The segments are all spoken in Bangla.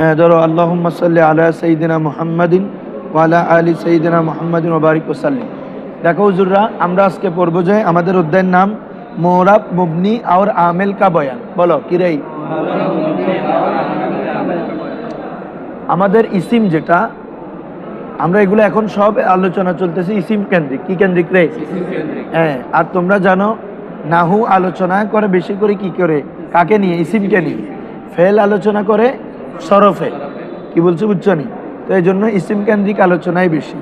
হ্যাঁ ধরো আল্লাহুম্মা সাল্লি আলা সাইয়্যিদিনা মুহাম্মাদিন ওয়ালা আলী সাইয়্যিদিনা মুহাম্মাদিন ওয়া বারিক ওয়াসাল্লিম। দেখো হুজুররা আমরা আজকে পড়ব যে আমাদের অধ্যায়ের নাম মোরাব মুবনি আর আমেল কা বয়ান। বলো কি রে? আমাদের ইসিম যেটা আমরা এগুলো এখন সব আলোচনা চলতেছে ইসিম কেন্দ্রিক। কি কেন্দ্রিক রে? হ্যাঁ আর তোমরা জানো নাহু আলোচনা করে বেশি করে কি করে? কাকে নিয়ে? ইসিমকে নিয়ে। ফেল আলোচনা করে সরফে। কি বলছে? বুঝছ নি তো এই জন্য ইসিম কেন্দ্রিক আলোচনাই বেশি।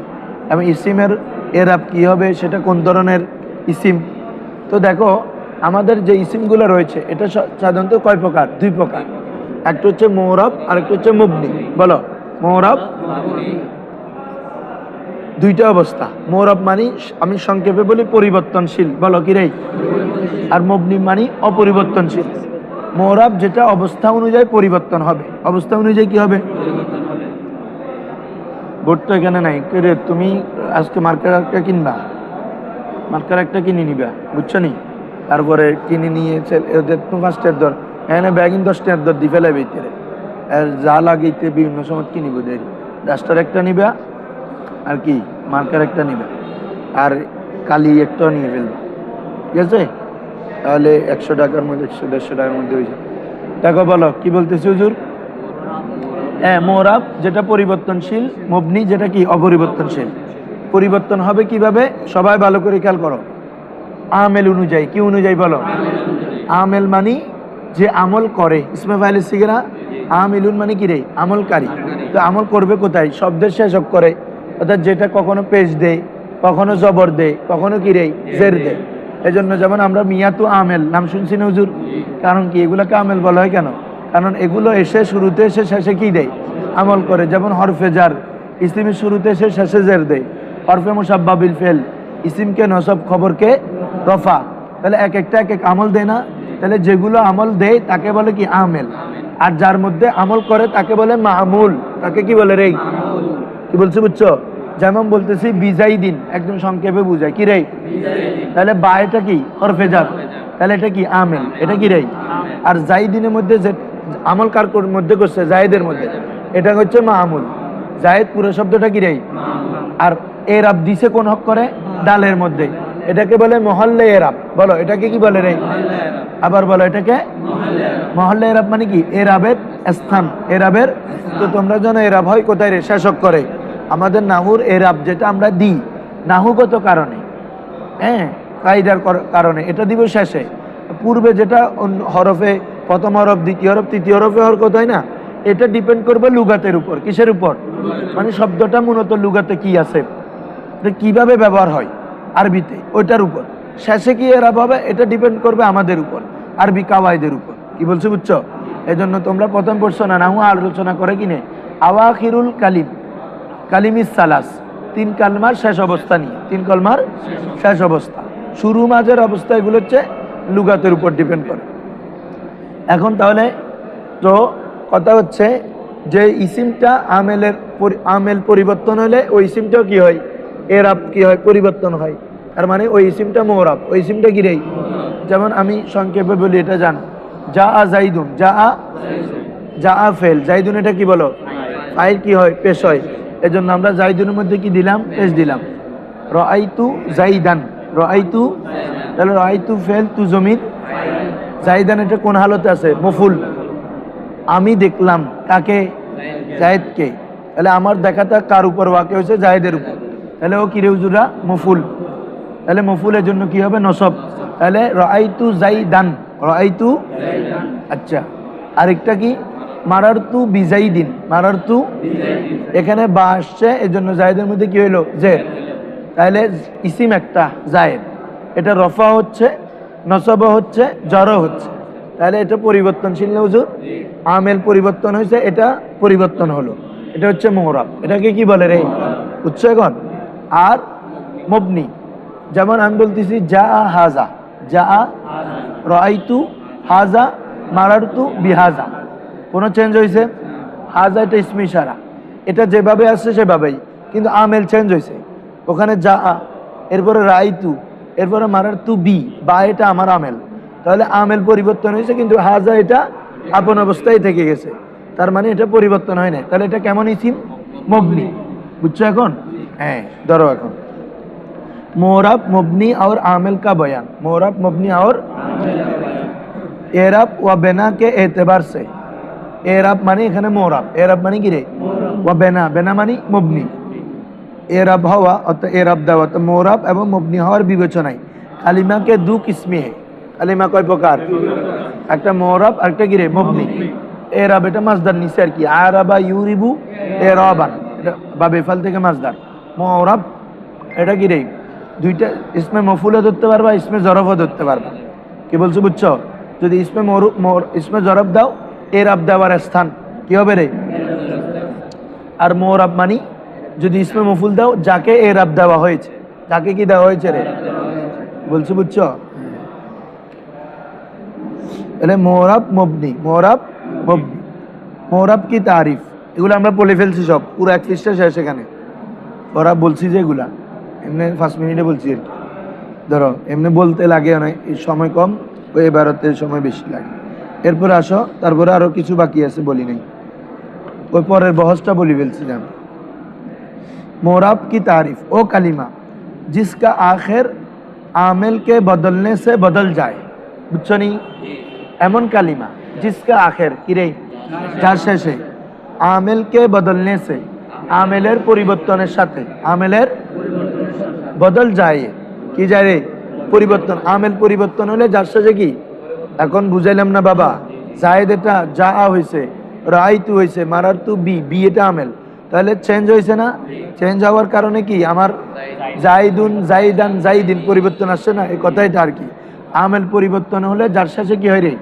এবং ইসিমের এরাব কি হবে, সেটা কোন ধরনের ইসিম? তো দেখো, আমাদের যে ইসিমগুলো রয়েছে, এটা সাধারণত কয় প্রকার? দুই প্রকার। একটা হচ্ছে মৌরব আর একটা হচ্ছে মুবনি। বলো, মৌরব দুইটা অবস্থা। মৌরব মানি আমি সংক্ষেপে বলি পরিবর্তনশীল। বলো, কি রে? আর মবনি মানি অপরিবর্তনশীল। মৌরব যেটা অবস্থা অনুযায়ী পরিবর্তন হবে। অবস্থা অনুযায়ী কি হবে? তো এখানে নাই। রে, তুমি আজকে মার্কার একটা কিনবা? মার্কার একটা কিনে নিবা, বুঝছ নি? তারপরে কিনে নিয়ে ওদের তো ফার্স্টের দর। এখানে ব্যাগিন দশটার দর দি ফেলে ভিতরে। আর যা লাগাইতে বিভিন্ন সময় কিনিব দেরি। ডাস্টার একটা নিবা, আর কি? মার্কার একটা নিবা। আর কালি একটা নিয়ে ফেলবা। ঠিক আছে? তাহলে একশো টাকার মধ্যে, একশো দেড়শো টাকার মধ্যে হয়ে যাবে। দেখো বলো, কি বলতেছি হুজুর? হ্যাঁ মোরাব, যেটা পরিবর্তনশীল, মবনি, যেটা কি? অপরিবর্তনশীল। পরিবর্তন হবে কীভাবে? সবাই ভালো করে খেয়াল করো। আমেল অনুযায়ী, কি অনুযায়ী বলো? আমেল মানি যে আমল করে। ইসমে সিগেরা, আমিলুন মানে কি রে? আমলকারী। তো আমল করবে কোথায়? শব্দের শেষক করে অর্থাৎ যেটা কখনো পেশ দেয়, কখনো জবর দেয়, কখনো কি রে? জের দেয়। এই জন্য যেমন আমরা মিয়াতু আমেল, নাম শুনছি না হুজুর? কারণ কি? এগুলোকে আমেল বলা হয় কেন? কারণ এগুলো এসে শুরুতে এসে শেষে কি দেয়? আমল করে। যেমন হরফে জার, ইসলিমের শুরুতে এসে শেষে জের দেয়। হরফে মুসাব্বাবিল ফেল ইসিমকে নসব খবরকে রফা। তাহলে এক একটা এক এক আমল দেয় না? তাহলে যেগুলো আমল দেয় তাকে বলে কি? আমেল। আর যার মধ্যে আমল করে তাকে বলে মামুল। তাকে কি বলে রে? কি বলছি বুঝছ? যেমন বলতেছি বিজাই দিন একদম সংক্ষেপে বুঝায় কি রে? তাহলে বা এটা কি? হরফে তাহলে এটা কি? আমেল। এটা কি রে? আর জাই দিনের মধ্যে যে আমল কার মধ্যে করছে? জায়েদের মধ্যে। এটা হচ্ছে মামুল। জায়েদ পুরো শব্দটা কি রে? আর এরাব দিছে কোন হক করে? ডালের মধ্যে। এটাকে বলে মহল্লে এরাব বলো এটাকে কি বলে রে? আবার বলো এটাকে? মহল্লে এরাব মানে কি? এরাবের স্থান। এরাবের তো তোমরা জানো এরাব হয় কোথায় রে? শেষক করে। আমাদের নাহুর এরাব যেটা আমরা দিই, নাহুগত কারণে হ্যাঁ কায়দার কারণে, এটা দিব শেষে। পূর্বে যেটা হরফে, প্রথম হরফ, দ্বিতীয় হরফ, তৃতীয় হরফে হওয়ার কথাই না, এটা ডিপেন্ড করবে লুগাতের উপর, কিসের উপর? মানে শব্দটা মূলত লুগাতে কি আছে? কীভাবে ব্যবহার হয়? আরবিতে, ওইটার উপর। শেষে কি এরা হবে? এটা ডিপেন্ড করবে আমাদের উপর, আরবি কাওয়াইদের উপর। কি বলছো বুঝছ? এই তোমরা প্রথম পড়ছো না, নাহু আলোচনা করে কিনে। আওয়াখিরুল কালিম। কালিমিস সালাস। তিন কালমার শেষ অবস্থা নিয়ে। তিন কলমার শেষ অবস্থা। শুরু মাঝের অবস্থা এগুলো হচ্ছে লুগাতের উপর ডিপেন্ড করে। এখন তাহলে তো কথা হচ্ছে যে ইসিমটা আমেলের আমেল পরিবর্তন হলে ওই ইসিমটাও কি হয়? এরাব কি হয়? পরিবর্তন হয়। তার মানে ওই ইসিমটা মোরাব, ওই ইসিমটা কি রেই যেমন আমি সংক্ষেপে বলি, এটা জান। যা আ জাইদুন যা আ যা আ ফেল। জাইদুন এটা কি বলো? ফাইল কি হয়? পেশ হয়। এজন্য আমরা জাইদুনের মধ্যে কি দিলাম? পেশ দিলাম। রাইতু জাইদান। রাইতু তাহলে রাইতু ফেল তু জমিন। জাইদান এটা কোন হালতে আছে? মফুল। আমি দেখলাম কাকে? জায়েদকে। তাহলে আমার দেখাটা কার উপর ওয়াকে হয়েছে? জায়েদের উপর। তাহলে ও কিরে হুজুরা মফুল। তাহলে মফুলের জন্য কি হবে? নসব। তাহলে রাইতু জাইদান। রাইতু আচ্ছা। আরেকটা কি? মারারতু বিজাইদিন, মারারতু এখানে বা আসছে এই জন্য জায়েদের মধ্যে কি হইল? যে তাহলে ইসিম একটা জায়েদ, এটা রফা হচ্ছে, নসব হচ্ছে, জড়ো হচ্ছে। তাহলে এটা পরিবর্তনশীল না হুজুর? আমেল পরিবর্তন হয়েছে এটা পরিবর্তন হলো। এটা হচ্ছে মোহরাব এটাকে কি বলে রে? এখন? আর মবনি। যেমন আমি বলতেছি, যা হাজা, যা রাইতু হাজা, মারারতু বিহাজা। কোনো চেঞ্জ হয়েছে হাজা এটা ইসমি সারা এটা যেভাবে আসছে সেভাবেই, কিন্তু আমেল চেঞ্জ হয়েছে ওখানে যা, এরপরে রাইতু, এরপরে মারার তু বি, বা এটা আমার আমেল। তাহলে আমেল পরিবর্তন হয়েছে কিন্তু হাজা এটা আপন অবস্থায় থেকে গেছে। তার মানে এটা পরিবর্তন হয় না তাহলে এটা কেমন ইসিম? মগ্নি। বুঝছ এখন? হ্যাঁ ধরো এখন। মোরাব মবনি আর আমেল কা বয়ান। মোরাব মবনি আর এরাব ওয়া বেনা কে এতেবার সে। এরাব মানে এখানে মোরাব। এরাব মানে কি রে? ও বেনা। বেনা মানে মবনি। এরাব হওয়া অর্থাৎ এরাব দেওয়া তো মোরাব এবং মবনি হওয়ার বিবেচনায়। কালিমাকে দু কিসমে হে কালিমা কয় প্রকার? একটা মোরাব আর একটা গিরে মবনি। এরাব এটা মাছদার নিচে আর কি। আরাবা ইউরিবু এরাবান এটা বা বেফাল থেকে মাছদার মোরাব এটা কি রে? দুইটা ইসমে মফুলে ধরতে পারবা ইসমে জরফও ধরতে পারবা। কি বলছো বুঝছ? যদি ইসমে মরু ইসমে জরফ দাও এর আব দেওয়ার স্থান। কি হবে রে? আর মোর আব মানি, যদি ইসমে মফুল দাও, যাকে এর আব দেওয়া হয়েছে। যাকে কি দেওয়া হয়েছে রে? বলছো, বুঝছ? তাহলে মোরাব মবনি মোরাব মবনি। মোরাব কি তারিফ? এগুলো আমরা বলে ফেলছি সব। পুরো এক পৃষ্ঠা শেষ এখানে। ওরা বলছি যে এগুলা। এমনি ফার্স্ট মিনিটে বলছি আর কি। ধরো, এমনি বলতে লাগে অনেক সময় কম, ওই এবারতে সময় বেশি লাগে। এরপরে আসো তারপরে আরো কিছু বাকি আছে বলি নাই ওই পরের বহসটা বলি ফেলছিলাম मोराब की तारीफ ओ कलीमा जिसका आखिर आमिल के बदलने से बदल जाए বুঝছো নি এমন কালিমা জিসকা আখের কিরে যার শেষে আমেলকে বদলনে সে আমেলের পরিবর্তনের সাথে আমেলের বদল যায় কি যায় রে পরিবর্তন আমেল পরিবর্তন হলে যার শেষে কি এখন বুঝাইলাম না বাবা, জায়েদ এটা যা হয়েছে রাইতু হয়েছে মারার তু বি বি এটা আমেল। তাহলে চেঞ্জ হয়েছে না? চেঞ্জ হওয়ার কারণে কি? আমার জাইদুন, জাইদান, জাইদিন পরিবর্তন আসছে না? এই কথাই আর কি। আমেল পরিবর্তন হলে যার শেষে কি হয় রে?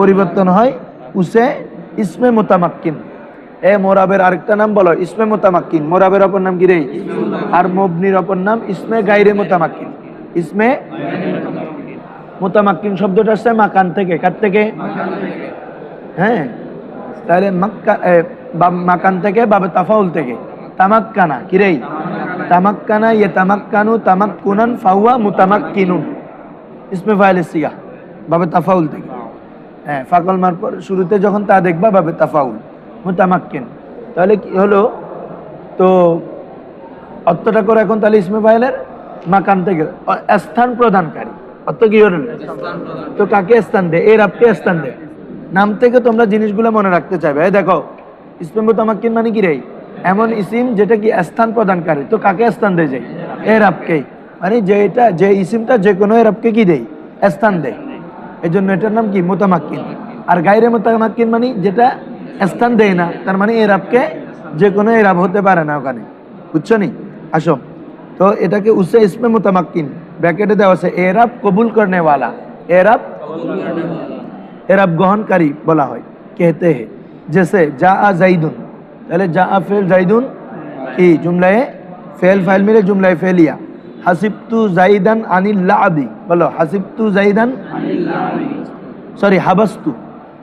পরিবর্তন হয় উসে ইসমে মোতামাক্কিন। এ মোরাবের আরেকটা নাম বলো, ইসমে মোতামাক্কিন। মোরাবের অপর নাম কি রে? আর মবনির অপর নাম ইসমে গাইরে মোতামাক্কিন। ইসমে মোতামাক্কিন শব্দটা আসছে মাকান থেকে, কার থেকে? হ্যাঁ তাহলে মাকান থেকে বাবে তাফাউল থেকে। তামাক্কানা কিরে তামাক্কানা ইয়ে তামাক্কানু তামাক্কুনান, ফাহুয়া মুতামাক্কিনুন। ইসমে ফাইল বাবে তাফাউল থেকে। হ্যাঁ ফাকল মার পর শুরুতে যখন তা দেখবা, বাবে তাফাউল, মুতামাক্কিন। তাহলে কি হলো? তো অর্থটা করে এখন তাহলে ইসমে ফাইলের মাকান থেকে। স্থান প্রদানকারী। অর্থ কি হলো তো কাকে স্থান দে? এর আপকে স্থান দে? নাম থেকে তোমরা জিনিসগুলো মনে রাখতে চাইবে। দেখো ইসমে মুতামাক্কিন মানে কি রে? এমন ইসিম যেটা কি স্থান প্রদানকারী। তো কাকে স্থান দেয় যায় এর আপকে মানে যে এটা যে ইসিমটা যে কোনো এর আপকে কি দেয়? স্থান দেয়। এই জন্য এটার নাম কি? মোতামাক্কিন। আর গাইরে মোতামাক্কিন মানে যেটা স্থান দেয় না, তার মানে এর আপকে যে কোনো এর আপ হতে পারে না ওখানে। বুঝছ নি? আসো। তো এটাকে উসে ইসমে মুতামাক্কিন। ব্যাকেটে দেওয়া আছে এরাব কবুল করনেওয়ালা এরাব এরাব গ্রহণকারী বলা হয়, কেহতে হে। জেসে যা আ জাইদুন। তাহলে যা আ ফেল জাইদুন কি? জুমলায় ফেল, ফাইল মিলে জুমলায় ফেলিয়া। হাসিবতু জাইদান আনিল্লা আবি বলো, হাসিবতু জাইদান সরি, হাবাস্তু।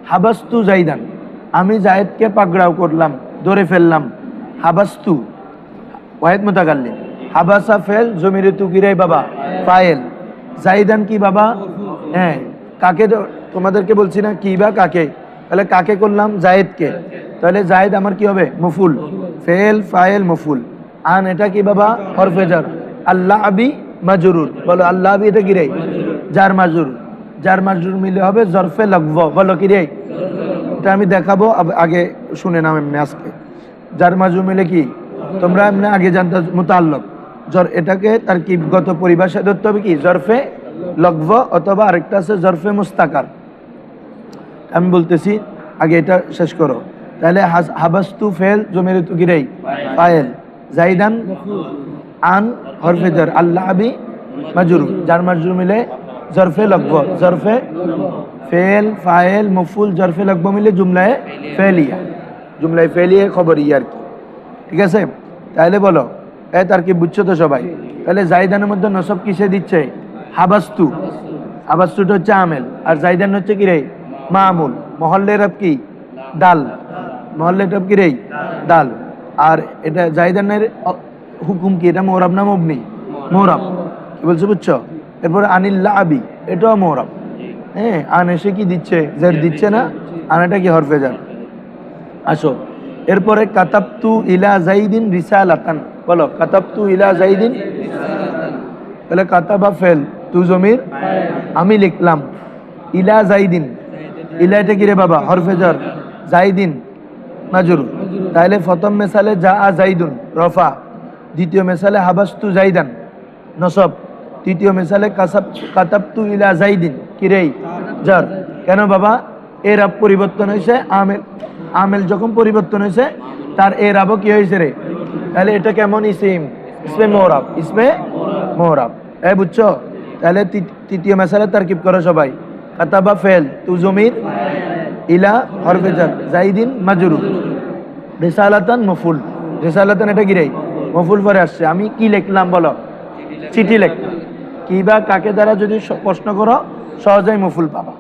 হাবাস্তু জাইদান। আমি জায়েদকে পাকড়াও করলাম, ধরে ফেললাম। হাবাস্তু। ওয়াহেদ মোতাকাল্লিম। হাবাসা ফেল, জমিরে তুকিরাই বাবা। ফায়েল। জাইদান কি বাবা? হ্যাঁ। কাকে তোমাদেরকে বলছি না, কি বা কাকে? তাহলে কাকে করলাম? জায়েদকে। তাহলে জায়েদ আমার কি হবে? মুফুল। Fail, vial, মুফুল। আন, এটা কি বাবা? হরফেজার আল্লাহ আবি মাজরুর। বলো আল্লাহ আবি এটা কি রে? যার মাজুর। যার মাজুর মিলে হবে জরফে লগব বলো, কি রে? এটা আমি দেখাবো আগে শুনে নাম এমনি আজকে। যার মাজুর মিলে কি? তোমরা এমনি আগে জানতে মোতাল্লক। জর এটাকে তার কি গত পরিভাষা ধরতে হবে কি? জরফে লগভ অথবা আরেকটা আছে জরফে মুস্তাকার। আমি বলতেছি, আগে এটা শেষ করো। তাহলে হাবাস্তু ফেল জমিরে তু গিরাই। ফায়েল। জাইদান আন হরফে জর। আল্লাহ আবি মাজুর যার মাজুর মিলে জরফে লগভ। জরফে ফেল, ফায়েল, মফুল, জরফে লগভ মিলে জুমলায় ফেলিয়া। জুমলায় ফেলিয়ে খবর ইয়ার কি? ঠিক আছে? তাহলে বলো এ তার কি বুঝছ তো সবাই? তাহলে জাইদানের মধ্যে নসব কিসে দিচ্ছে? হাবাস্তু। হাবাস্তুটা হচ্ছে আমেল। আর জাইদান হচ্ছে কি রে? মামুল। মহল্লের রব কি? ডাল মহল্লের কি রে? ডাল আর এটা জাইদানের হুকুম কি? এটা মোহরাব না মবনি? মোহরাব কি বলছো বুঝছ? এরপরে আনিল্লা আবি এটাও মোহরাব হ্যাঁ আন এসে কি দিচ্ছে? জের দিচ্ছে না? আনাটা কি হরফেজার আসো। এরপরে কাতাবতু ইলা জাইদিন রিসালাতান। বলো, কাতাবতু ইলা জাইদিন তাহলে কাতাবা ফেল, তু জমির? আমি লিখলাম, ইলা জাইদিন ইলা এটা কি রে বাবা? হরফেজর জাইদিন মাজুর। তাহলে প্রথম মেসালে যা আ জাইদুন রফা। দ্বিতীয় মেসালে হাবাস্তু জাইদান নসব। তৃতীয় মেসালে কাসাব কাতাবতু ইলা জাইদিন কিরেই জার কেন বাবা? এর আব পরিবর্তন হয়েছে আমেল আমেল যখন পরিবর্তন হয়েছে তার এর আবও কি হয়েছে রে? তাহলে এটা কেমন ইসিম? ইসমে মোহরাব। ইসমে মোহরাব। এ বুঝছ? তাহলে তৃতীয় মেসালে তারকিব করো সবাই। কাতাবা ফেল, তু জমির ইলা হরফেজার জাইদিন মাজরু। রেসালাতান মফুল। রেসালাতান এটা রে? মফুল পরে আসছে। আমি কি লিখলাম বলো? চিঠি লিখলাম। কি বা কাকে দ্বারা যদি প্রশ্ন করো, সহজেই মফুল পাবা।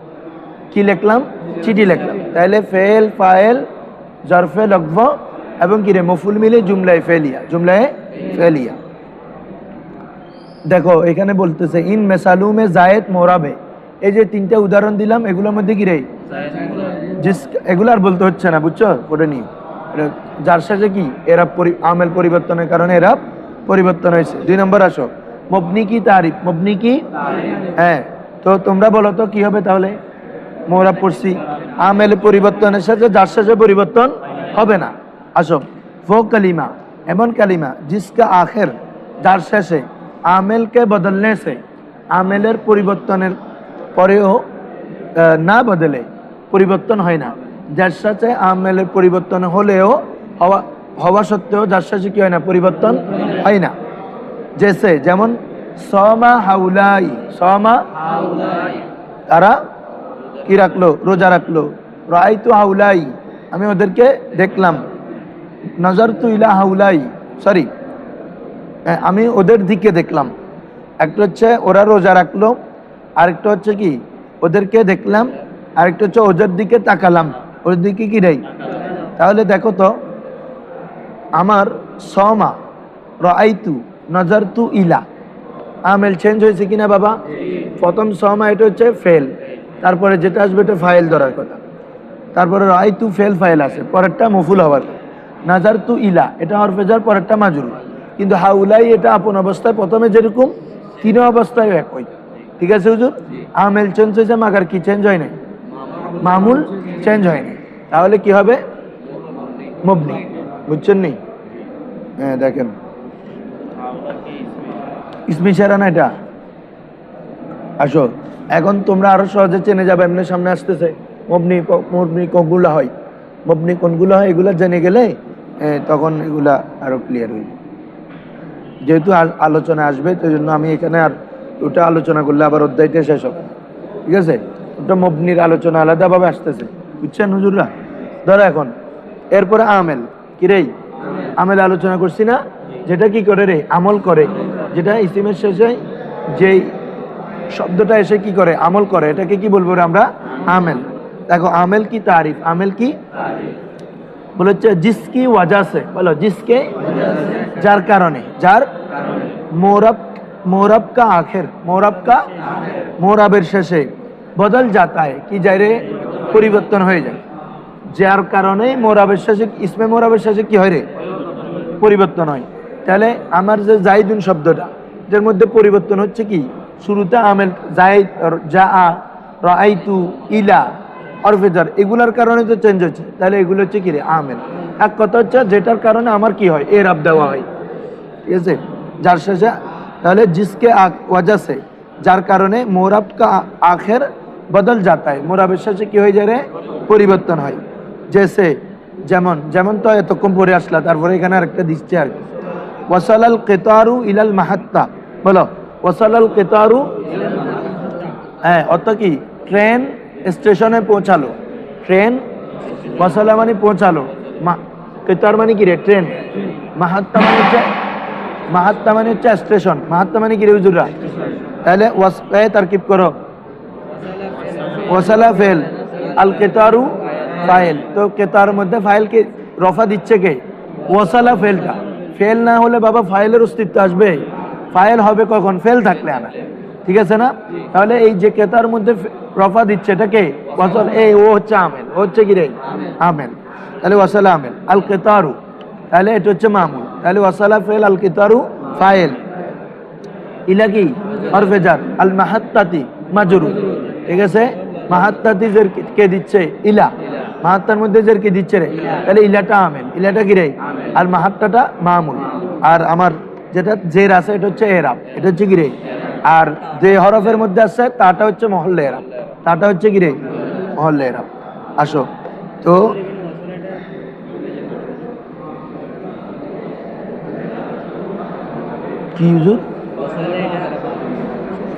কি লিখলাম? চিঠি লিখলাম। তাহলে ফেল ফাইল জরফে, লগ্ভ এবং কি রে, মফুল মিলে জুমলায় ফেলিয়া জুমলায় ফেলিয়া। দেখো, এখানে বলতেছে, ইন মেসালুমে জায়েদ মোরাবে। এই যে তিনটা উদাহরণ দিলাম, এগুলোর মধ্যে কি রে? এগুলো আর বলতে হচ্ছে না, বুঝছ? ওটা নিয়ে যার সাথে কি? এরা আমেল পরিবর্তনের কারণে এরা পরিবর্তন হয়েছে। দুই নম্বর আসো। মবনি কি তারিফ? মবনি কি? হ্যাঁ। তো তোমরা বলো তো, কি হবে তাহলে? মোরা পড়ছি। আমেল পরিবর্তনের সাথে যার সাথে পরিবর্তন হবে না। আসো। ফো কালিমা, এমন কালিমা, জিসকা আখের, যার শেষে আমেলকে বদলনে সে, আমেলের পরিবর্তনের পরেও না বদলে পরিবর্তন হয় না। যার সাথে আমেলের পরিবর্তন হলেও, হওয়া হওয়া সত্ত্বেও যার সাথে কি হয় না, পরিবর্তন হয় না। জেসে যেমন সমা হাউলাই সমা তারা কি রাখল? রোজা রাখল। রাই তো হাউলাই, আমি ওদেরকে দেখলাম। নজর তু ইলা হাউলাই সরি আমি ওদের দিকে দেখলাম। একটা হচ্ছে ওরা রোজা রাখল, আরেকটা হচ্ছে কি, ওদেরকে দেখলাম, আরেকটা হচ্ছে ওদের দিকে তাকালাম। ওদের দিকে কি রে তাহলে দেখো তো, আমার সমা রাইতু নজর তু ইলা। আমেল চেঞ্জ হয়েছে কিনা বাবা? প্রথম সমা এটা হচ্ছে ফেল তারপরে যেটা আসবে এটা ফাইল ধরার কথা। তারপরে রাইতু ফেল ফাইল আছে, পরেরটা মফুল হওয়ার। কথা। নাজার তু ইলা এটা হরফেজার পরেরটা মাজুর। কিন্তু হাউলাই এটা আপন অবস্থায় প্রথমে যেরকম তিন অবস্থায় একই। ঠিক আছে হুজুর? আমেল চেঞ্জ হয়েছে মাগার কি চেঞ্জ হয় নাই? মামুল চেঞ্জ হয়নি তাহলে কি হবে? মবনি। বুঝছেন নি? হ্যাঁ দেখেন। ইসমি সেরা না এটা? আসো। এখন তোমরা আরও সহজে চেনে যাবে এমনি সামনে আসতেছে। মবনি ক- মবনি কোনগুলো হয়। মবনি কোনগুলো হয় এগুলো জেনে গেলে তখন এগুলা আরও ক্লিয়ার যাবে। যেহেতু আলোচনা আসবে তো জন্য আমি এখানে আর ওটা আলোচনা করলে আবার অধ্যায়টা শেষ হবে। ঠিক আছে? ওটা মবনির আলোচনা আলাদাভাবে আসতেছে। বুঝছেন হুজুররা? ধরো এখন, এরপরে আমেল। কি রে? আমেল আলোচনা করছি না? যেটা কি করে রে? আমল করে। যেটা ইসিমের শেষে যেই শব্দটা এসে কি করে? আমল করে। এটাকে কি বলব আমরা? আমেল। দেখো, আমেল কি তারিফ? আমেল কি? বলে হচ্ছে, জিসকি ওয়াজা সে বলো, জিসকে? যার কারণে, যার মোরব মোরব কা আখের মোরব কা মোরাবের শেষে বদল যাতায়, কি যায় রে? পরিবর্তন হয়ে যায়। যার কারণে মোরাবের শেষে, ইসমে মোরাবের শেষে কি হয় রে? পরিবর্তন হয়। তাহলে আমার যে জাইদুন শব্দটা যার মধ্যে পরিবর্তন হচ্ছে কি? শুরুতে আমেল, জাইদ যা, আ রাইতু ইলা অরফেজার এগুলার কারণে তো চেঞ্জ হচ্ছে। তাহলে এগুলো হচ্ছে কি রে? আমেল। এক কথা হচ্ছে, যেটার কারণে আমার কি হয়? এর আব দেওয়া হয়। ঠিক আছে? যার শেষে, তাহলে জিসকে আক- ওয়াজা সে। যার কারণে মোরাব আখের বদল যাতা হয়। মোরাবের শেষে কি হয়ে যায় রে? পরিবর্তন হয়। জেসে যেমন যেমন তো এতক্ষণ পরে আসলা, তারপরে এখানে আরেকটা দিচ্ছে আর কি। ওয়াসালাল কেতারু ইলাল মাহাত্তা। বলো, ওয়াসালাল কেতারু হ্যাঁ অত কি? ট্রেন স্টেশনে পৌঁছালো। ট্রেন ওয়াসালা মানে পৌঁছালো। কেতার মানে কি রে? ট্রেন। মাহাত্তা মানে হচ্ছে মাহাত্তা মানে হচ্ছে স্টেশন। মাহাত্তা মানে কি রে হুজুররা? তাহলে ওয়াস এ তারকিব করো। ওয়াসালা ফেল। আল কেতারু ফাইল। তো কেতার মধ্যে ফাইল কে রফা দিচ্ছে কে? ওয়াসালা ফেলটা। ফেল না হলে বাবা ফাইলের অস্তিত্ব আসবে। ফাইল হবে কখন? ফেল থাকলে আনা। ঠিক আছে না? তাহলে এই যে কেতার মধ্যে রফা দিচ্ছে এটা কে? ওয়াসাল এই ও হচ্ছে আমেল। ও হচ্ছে কি রে? আমেল। তাহলে ওয়াসালা আমেল। আল কেতারু। তাহলে এটা হচ্ছে মামুল। তাহলে ওয়াসালা ফেল আল কেতারু ফাইল ইলা কি? হরফেজার আল মাহাত্তাতি মাজরু। ঠিক আছে? মাহাত্তাতি জের কে দিচ্ছে? ইলা। মাহাত্তার মধ্যে জের কে দিচ্ছে রে? তাহলে ইলাটা আমেল। ইলাটা কি রে? আর মাহাত্তাটা মামুল। আর আমার যেটা জের আছে এটা হচ্ছে এরাব। এটা হচ্ছে কি রে? আর যে হরফের মধ্যে আছে তাটা হচ্ছে মহল্লে এরাম তাটা হচ্ছে কি রে? মহল্লে এরাম আসো। তো কি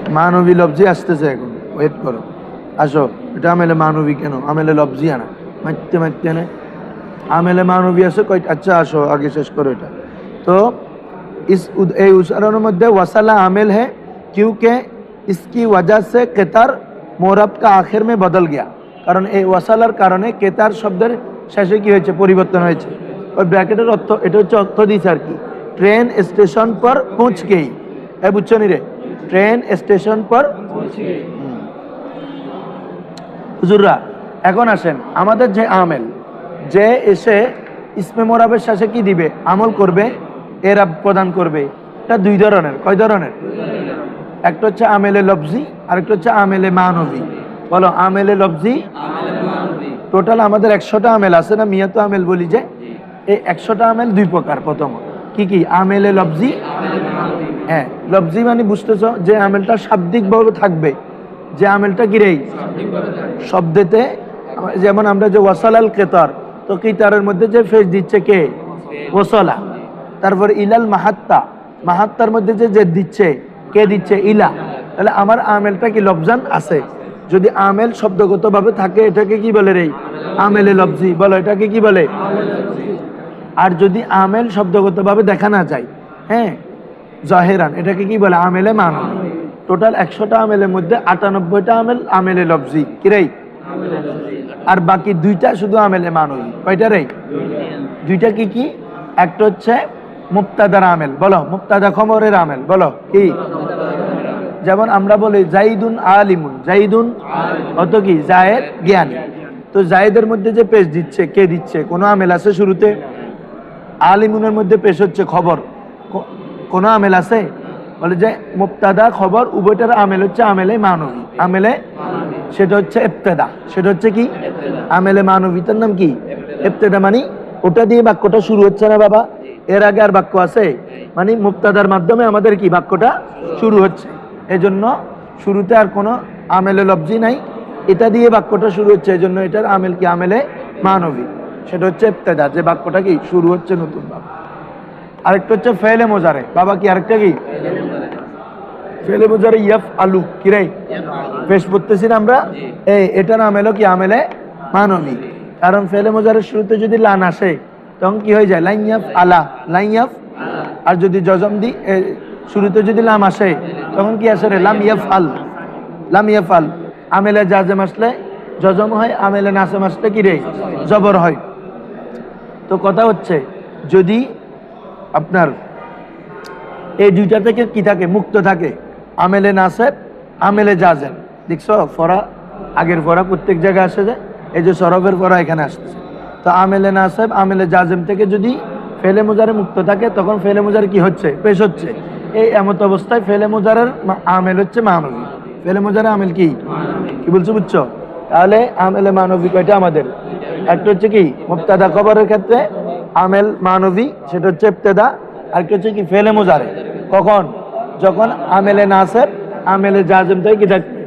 মানবী লব্জি আসতেছে এখন। ওয়েট করো। আসো। এটা আমেলে মানবী কেন? আমেলে লব্জি আনা। মারতে মারতে আনে। আমেলে মানবী আছে কয় আচ্ছা আসো। আগে শেষ করো এটা। তো, ইস এই উচ্চারণের মধ্যে ওয়াসালা আমেল হ্যাঁ क्योंकि इसकी वजह से केतार মোরব কা আখের মে বদল গিয়া কারণ এই ওয়াসালার কারণে কেতার শব্দের শেষে কি হয়েছে পরিবর্তন হয়েছে ওই ব্র্যাকেটের অর্থ এটা হচ্ছে অর্থ দিচ্ছে আর কি ট্রেন স্টেশন পর পৌঁছ গেই এ বুঝছো নি রে ট্রেন স্টেশন পর হুজুররা এখন আসেন আমাদের যে আমেল যে এসে ইসমে মোরাবের শেষে কি দিবে আমল করবে এরা প্রদান করবে এটা দুই ধরনের কয় ধরনের একটা হচ্ছে আমেলে লফজি আর একটা হচ্ছে আমেলে মানবী। বলো আমেলে লফজি? টোটাল আমাদের একশোটা আমেল আছে না? মিয়াতো আমেল বলি যে? এই একশোটা আমেল দুই প্রকার প্রথম। কি কি? আমেলে লফজি? হ্যাঁ লফজি মানে বুঝতেছ যে আমেলটা শাব্দিকভাবে থাকবে। যে আমেলটা কিরেই শব্দেতে যেমন আমরা যে ওয়াসালাল কেতার তো কিতারের মধ্যে যে ফেস দিচ্ছে কে? ওসলা তারপর ইলাল মাহাত্তা। মাহাত্তার মধ্যে যে জেদ দিচ্ছে। কে দিচ্ছে? ইলা। তাহলে আমার আমেলটা কি লবজান আছে? যদি আমেল শব্দগতভাবে থাকে, এটাকে কি বলে রে? আমেলে লবজি বলো, এটাকে কি বলে? আর যদি আমেল শব্দগতভাবে দেখা না যায় হ্যাঁ? জহেরান, এটাকে কি বলে? আমেলে মানব টোটাল একশোটা আমেলের মধ্যে আটানব্বইটা আমেল আমেলে লফজি। কিরাই আর বাকি দুইটা শুধু আমেলে মানবী কয়টা রে? দুইটা কি কি? একটা হচ্ছে মুক্তাদার আমেল, বলো মুক্তাদা খবরের আমেল, বলো, কি? যেমন আমরা বলি জাইদুন আলিমুন, জাইদুন অত কি? জায়েদ জ্ঞানী। তো জায়েদের মধ্যে যে পেশ দিচ্ছে, কে দিচ্ছে? কোনো আমেল আছে শুরুতে? আলিমুনের মধ্যে পেশ হচ্ছে খবর। কোনো আমেল আছে? বলে যে মুক্তাদা খবর, উভয়টার আমেল হচ্ছে আমেলে মানবী। আমেলে সেটা হচ্ছে ইবতেদা। সেটা হচ্ছে কি? আমেলে মানবীতার নাম কি? ইবতেদা মানে ওটা দিয়ে বাক্যটা শুরু হচ্ছে না বাবা? এর আগে আর বাক্য আছে? মানে মুক্তাদার মাধ্যমে আমাদের কি বাক্যটা শুরু হচ্ছে? এজন্য শুরুতে আর কোনো আমেলে লব্জি নাই। এটা দিয়ে বাক্যটা শুরু হচ্ছে এজন্য এটার আমেল কি আমেলে মানবী? সেটা হচ্ছে ইবতেদা। যে বাক্যটা কি শুরু হচ্ছে নতুন বাবা আরেকটা হচ্ছে ফেলে মোজারে। বাবা কি আরেকটা কি? ফেলে মোজারে ইয়াফ আলু। কিরাই পেশ পড়তেছি না আমরা? এই এটার আমেলও কি আমেলে মানবী? কারণ ফেলে মোজারের শুরুতে যদি লান আসে তখন কি হয়ে যায়? লাইয়াফ আলা লাইয়াফ আর যদি জজম দি শুরুতে যদি লাম আসে, তখন কি আসে রে? লাম আল, লাম ইয়াফ আল। আমেলে জাজেম আসলে জজম হয়, আমেলে নাসেম আসলে কি রে? জবর হয়। তো কথা হচ্ছে, যদি আপনার এই দুইটা থেকে কি থাকে? মুক্ত থাকে। আমেলে নাসেব, আমেলে জাজেম দেখছ? ফরা আগের ফরা প্রত্যেক জায়গায় আসে যায় এই যে সরফের ফরা এখানে আসতেছে তো আমেলে নাসেব, আমেলে জাজেম থেকে যদি ফেলে মোজারে মুক্ত থাকে, তখন ফেলে মোজার কি হচ্ছে? পেশ হচ্ছে। এই এমত অবস্থায় ফেলে মোজারের আমেল হচ্ছে মানবী। ফেলে মোজারে আমেল কি? কি বলছো বুঝছ? তাহলে আমেলে মানবী কয়টা আমাদের? একটা হচ্ছে কি মুক্তাদা খবরের ক্ষেত্রে আমেল মানবী, সেটা হচ্ছে ইবতেদা। আর কি হচ্ছে কি, ফেলে মোজারে। কখন? যখন আমেলে নাসেব, আমেলে জাজেম থেকে কি থাকবে?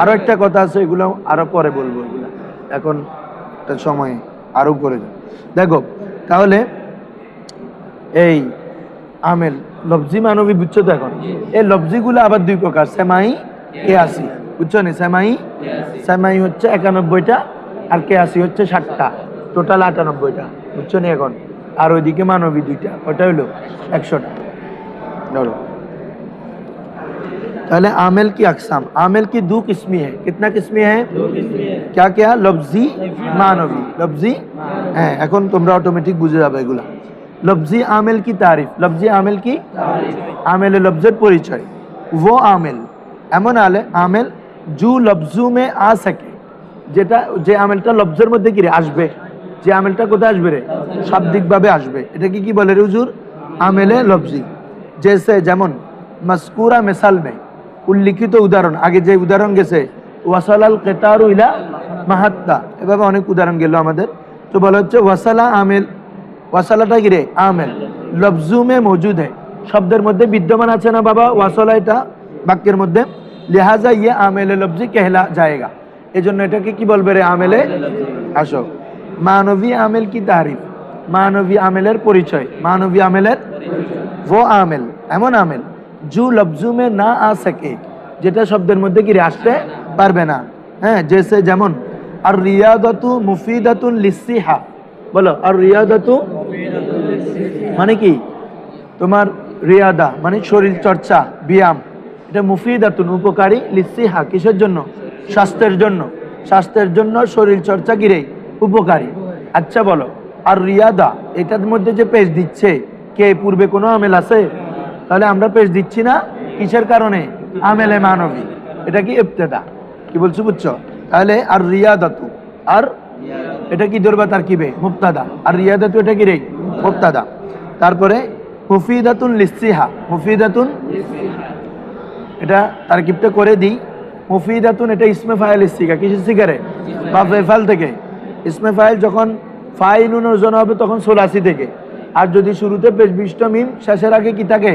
আরও একটা কথা আছে, এগুলো আরও পরে বলব এখন একটা সময় আরও করে যাও। দেখো, তাহলে এই আমেল, লবজি মানবী বুঝছ তো এখন? এই লবজিগুলো আবার দুই প্রকার, সেমাই, কেয়াসি। বুঝছ নি? সেমাই সেমাই হচ্ছে একানব্বইটা আর কেয়াসি হচ্ছে ষাটটা। টোটাল আটানব্বইটা। বুঝছ নি এখন? আর ওইদিকে মানবী দুইটা। ওটা হলো একশোটা। ধরো। पहले आमेल की अकसाम आमेल की दो किस्में है कितना किस्में है क्या क्या লফজি মানবী লফজি হ্যাঁ এখন তোমরা অটোমেটিক বুঝে যাবে এগুলা লফজি আমেল কি তারিফ লফজি আমেল কি আমেল লফজের পরিচয় वो আমেল এমন আলে আমেল জু লফজু মে আ সকে যেটা যে আমেলটা লফজের মধ্যে কি রে আসবে যে আমেলটা কোথায় আসবে রে শাব্দিকভাবে আসবে এটাকে কি বলে রে হুজুর আমেলে লফজি জেসে যেমন মাসকুরা মেসাল মে উল্লিখিত উদাহরণ। আগে যে উদাহরণ গেছে, ওয়াসালাল কেতারু ইলা মাহাত্তা। এভাবে অনেক উদাহরণ গেল আমাদের। তো বলা হচ্ছে ওয়াসালা আমেল, ওয়াসালাটা কি রে? আমেল। লফজুমে মজুদ। है শব্দের মধ্যে বিদ্যমান আছে না বাবা? ওয়াসলা এটা বাক্যের মধ্যে। লেহাজা ইয়ে আমেলে লফজি কেহলা জায়গা। এই জন্য এটাকে কি বলবে রে আমেলে? আসো। মানবী আমেল কি তারিফ মানবী আমেলের পরিচয়। মানবী আমেলের ও আমেল। এমন আমেল। জু লফজু মে না আ সকে যেটা শব্দের মধ্যে কি আসতে পারবে না। হ্যাঁ জেসে যেমন আর রিয়াদতু মুফিদাতুন লিসিহা বলো আর রিয়াদতু মানে কি? তোমার রিয়াদা মানে শরীর চর্চা, ব্যায়াম। এটা মুফিদাতুন, উপকারী লিসিহা কিসের জন্য? স্বাস্থ্যের জন্য। স্বাস্থ্যের জন্য শরীর চর্চা কিরে উপকারী। আচ্ছা বলো আর রিয়াদা এটার মধ্যে যে পেজ দিচ্ছে, কে? পূর্বে কোনো আমেল আছে? তাহলে আমরা পেজ দিচ্ছি না। কিসের কারণে? আমেলে মানবী। এটা কি ইবতেদা? কি বলছো বুঝছ? তাহলে আর রিয়াদাতু আর এটা কি ধরবা, তার কিবে মুক্তাদা আর রিয়াদাতু এটা কি রে? মুক্তাদা তারপরে মুফিদাতুন লিসিহা মুফিদাতুন এটা তার তারকিবটা করে দিই। মুফিদাতুন এটা ইসমে ফাইল ইস্তিকা কিসের সিগারে? বা ফেফাল থেকে। ইসমে ফাইল যখন ফাইল ওজন হবে তখন সোলাসি থেকে। আর যদি শুরুতে পেশ মিম শেষের আগে কি থাকে?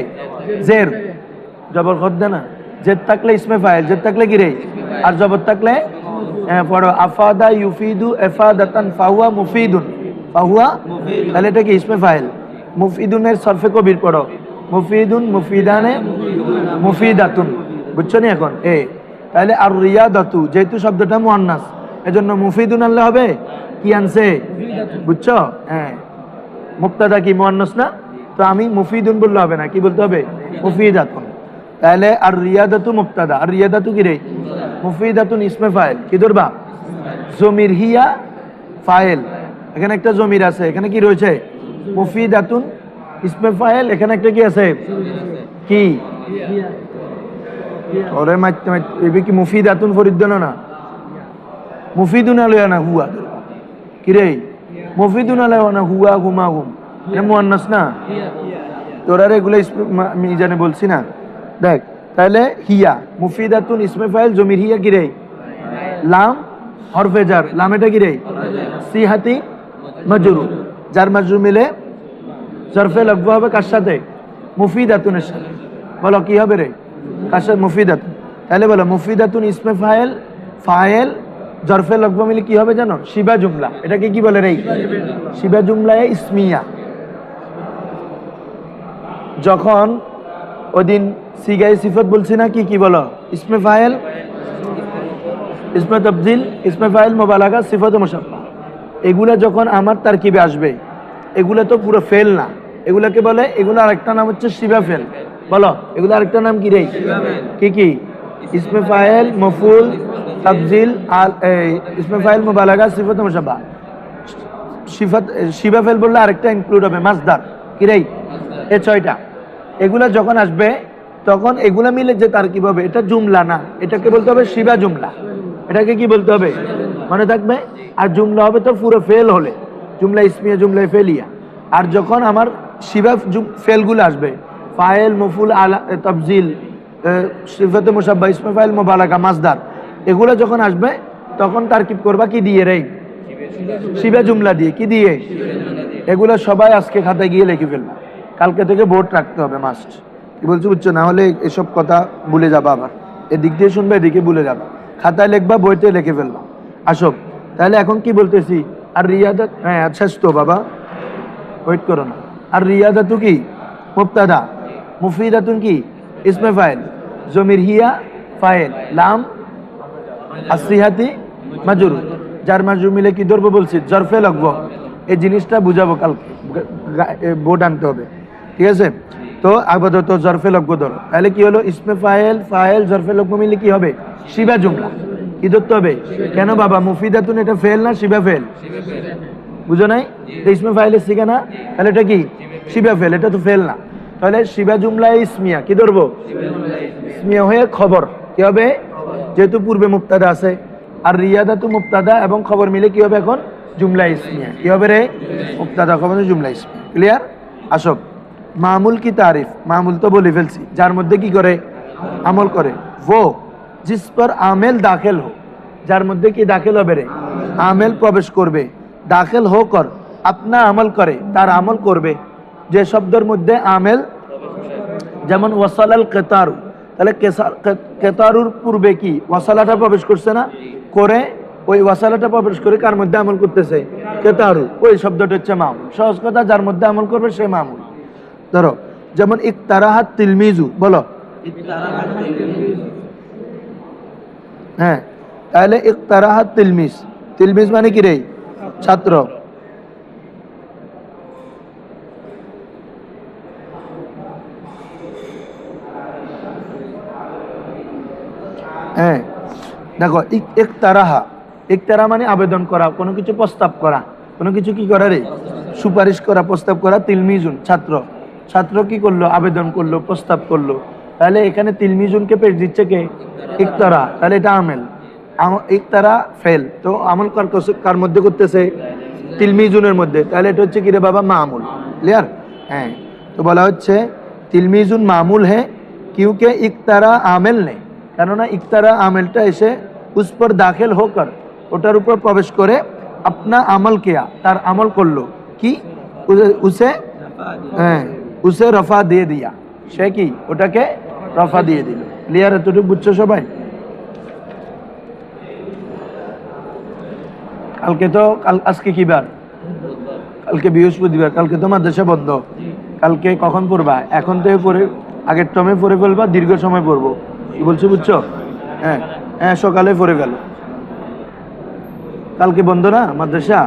জের। জবর খদ্দে না। জেদ থাকলে ইসমে ফাইল জেদ থাকলে কি রে? আর জবর থাকলে হ্যাঁ, পড়ো আফাদা ইউফিদু এফাদাতান ফাহুয়া মুফিদুন। ফাহুয়া তাহলে এটা কি? ইসমে ফাইল। মুফিদুনের সরফে কবির পড়ো। মুফিদুন মুফিদানে মুফিদাতুন। বুঝছ নি এখন? এ তাহলে আর রিয়াদাতু যেহেতু শব্দটা মুয়ান্নাস এজন্য মুফিদুন আনলে হবে? কি আনছে? বুঝছ? হ্যাঁ। মুক্তাদা কি মুয়ান্নাস না? তো আমি মুফিদুন বললে হবে না, কি বলতে হবে? মুফিদাতুন। তাহলে আর রিয়াদাতু মুক্তাদা আর রিয়াদাতু কি রে? মুফিদাতুন ইসমে ফাইল। কি ধরবা? জমির হিয়া ফাইল। এখানে একটা জমির আছে, এখানে কি রয়েছে? মুফিদাতুন ইসমে ফাইল। এখানে একটা কি আছে? কি? ওরে মাইতে মাইতে এবে কি মুফিদাতুন ফরিদ্দান না? মুফিদুন আলয়া না হুয়া কি রে? মুফিদুন আলয়া না হুয়া হুমা হুম। এটা মুয়ান্নাস না? তোরা আমি জানে বলছি না। দেখ, তাহলে হিয়া, মুফিদাতুন ইসমে ফাইল, জমির হিয়া কি রে? লাম, হরফে জার। লাম এটা কি রে? সিহাতি মজরু যার মজরু মিলে জরফে লাগবো হবে কার সাথে? মুফিদাতুনের সাথে। বলো, কি হবে রে? কার সাথে? মুফিদাতুন। তাহলে বলো, মুফিদাতুন ইসমে ফাইল ফাইল জরফে লগব মিলে কি হবে জানো? শিবা জুমলা। এটাকে কি বলে রে? শিবা জুমলায় ইসমিয়া। যখন ওদিন সিগাই সিফত বলছি না কি কি বলো? ইসমে ফাইল ইসমে তবজিল ইসমে ফাইল মোবালাগা সিফত মুসাফা এগুলা যখন আমার তারকিবে আসবে এগুলা তো পুরো ফেল না। এগুলাকে বলে এগুলো আরেকটা নাম হচ্ছে শিবা ফেল। বলো এগুলো আরেকটা নাম কি রে? কি কি? ইসমে ফাইল মফুল তাবজিল আল ইসমে ফাইল মোবালাগা, সিফত মুসাফা সিফাত শিবা ফেল বললে আরেকটা ইনক্লুড হবে, মাসদার। কি রে এ ছয়টা। এগুলা যখন আসবে, তখন এগুলা মিলে যে তার কি হবে, এটা জুমলা না। এটাকে বলতে হবে শিবা জুমলা। এটাকে কি বলতে হবে? মনে থাকবে? আর জুমলা হবে তো পুরো ফেল হলে। জুমলা ইসমিয়া জুমলায় ফেলিয়া। আর যখন আমার শিবা ফেলগুলো আসবে, ফায়েল, মফুল, আলা তফজিল সিফাতে মুসাব্বা ইসমে মোবালাকা, মাসদার। এগুলো যখন আসবে, তখন তারকিব করবা কি দিয়ে রে? শিবা জুমলা দিয়ে, কি দিয়ে? এগুলো সবাই আজকে খাতায় গিয়ে লিখে ফেলবে। কালকে থেকে বোর্ড রাখতে হবে মাস্ট কি বলছো, বুঝছ? না হলে এসব কথা ভুলে যাবা আবার। এদিক দিয়ে শুনবে, এদিকে ভুলে যাবা। খাতায় লিখবা, বইতে লিখে ফেলবা। আসো, তাহলে এখন কি বলতেছি? আর রিয়াদাত হ্যাঁ আচ্ছা তো, বাবা। ওয়েট করো না। আর রিয়াদাতু কি? মুক্তাদা মুফিদাতুন কি? ইসমে ফাইল জমির হিয়া ফাইল লাম আসিহাতি মাজুর যার মাজুর মিলে কি ধরবো বলছি জরফে লাগবো এই জিনিসটা বুঝাবো কালকে বোর্ড আনতে হবে ঠিক আছে তো আপাতত জরফে লগ্ব ধরো তাহলে কি হলো ইসমে ফাইল ফাইল জরফে লগ্ব মিলে কি হবে শিবা জুমলা কি ধরতে হবে কেন বাবা মুফিদা মুফিদাতুন এটা ফেল না শিবা ফেল বুঝো নাই ইসমে ফাইলের শিখে না তাহলে এটা কি শিবা ফেল এটা তো ফেল না তাহলে শিবা জুমলা ইসমিয়া, কি ধরবো? ইসমিয়া হয়ে খবর। কি হবে? যেহেতু পূর্বে মুক্তাদা আছে। আর রিয়াদা তো মুক্তাদা এবং খবর মিলে কি হবে এখন? জুমলা ইসমিয়া। কি হবে রে? মুক্তাদা খবর জুমলা ইসমিয়া। ক্লিয়ার আসব মামুল কি তারিফ? মামুল তো বলি ফেলছি। যার মধ্যে কি করে? আমল করে। ও, জিস পর আমেল দাখিল হো। যার মধ্যে কি দাখিল হবে রে? আমেল প্রবেশ করবে। দাখিল হো কর। আপনা আমল করে। তার আমল করবে। যে শব্দের মধ্যে আমেল, যেমন ওয়াসালাল কেতারু। তাহলে কেতারুর পূর্বে কি? ওয়াসালাটা প্রবেশ করছে না? করে ওই ওয়াসালাটা প্রবেশ করে কার মধ্যে আমল করতেছে? কেতারু। ওই শব্দটা হচ্ছে মামুল। সহজ কথা, যার মধ্যে আমল করবে সে মামুল। ধরো, যেমন ইকতারাহাত তিলমিজু, বলো। হ্যাঁ তাহলে ইকতারাহাত তিলমিজ। তিলমিজ মানে কি রে? ছাত্র। হ্যাঁ। দেখো একতারাহা একতারা মানে আবেদন করা, কোনো কিছু প্রস্তাব করা। কোনো কিছু কি করা রে? সুপারিশ করা, প্রস্তাব করা, তিলমিজুন, ছাত্র। ছাত্র কি করল? আবেদন করল, প্রস্তাব করল। তাহলে এখানে তিলমিজুনকে পেশ দিচ্ছে কে? ইকতারা। তাহলে এটা আমেল। ইকতারা ফেল। তো আমল কার কার মধ্যে করতেছে? তিলমিজুনের মধ্যে। তাহলে এটা হচ্ছে কিরে বাবা? মামুল। ক্লিয়ার? হ্যাঁ। তো বলা হচ্ছে, তিলমিজুন মামুল হ্যাঁ কিউকে ইকতারা আমেল নেই কেননা ইকতারা আমেলটা এসে উস পর দাখিল হোকর, ওটার উপর প্রবেশ করে আপনা আমল কিয়া, তার আমল করল। কি? উসে- হ্যাঁ উসে রফা দিয়ে দিয়া। সে কি? ওটাকে রফা দিয়ে দিল। ক্লিয়ার এতটুকু বুঝছ সবাই? কালকে তো, কাল, আজকে কি বার? কালকে বৃহস্পতিবার, কালকে তো মাদ্রাসা বন্ধ। কালকে কখন পড়বা? এখন থেকে পড়ে, আগের টমে পড়ে ফেলবা, দীর্ঘ সময় পড়ব। কি বলছি বুঝছ? হ্যাঁ হ্যাঁ সকালে পরে গেল। কালকে বন্ধ না মাদ্রাসা?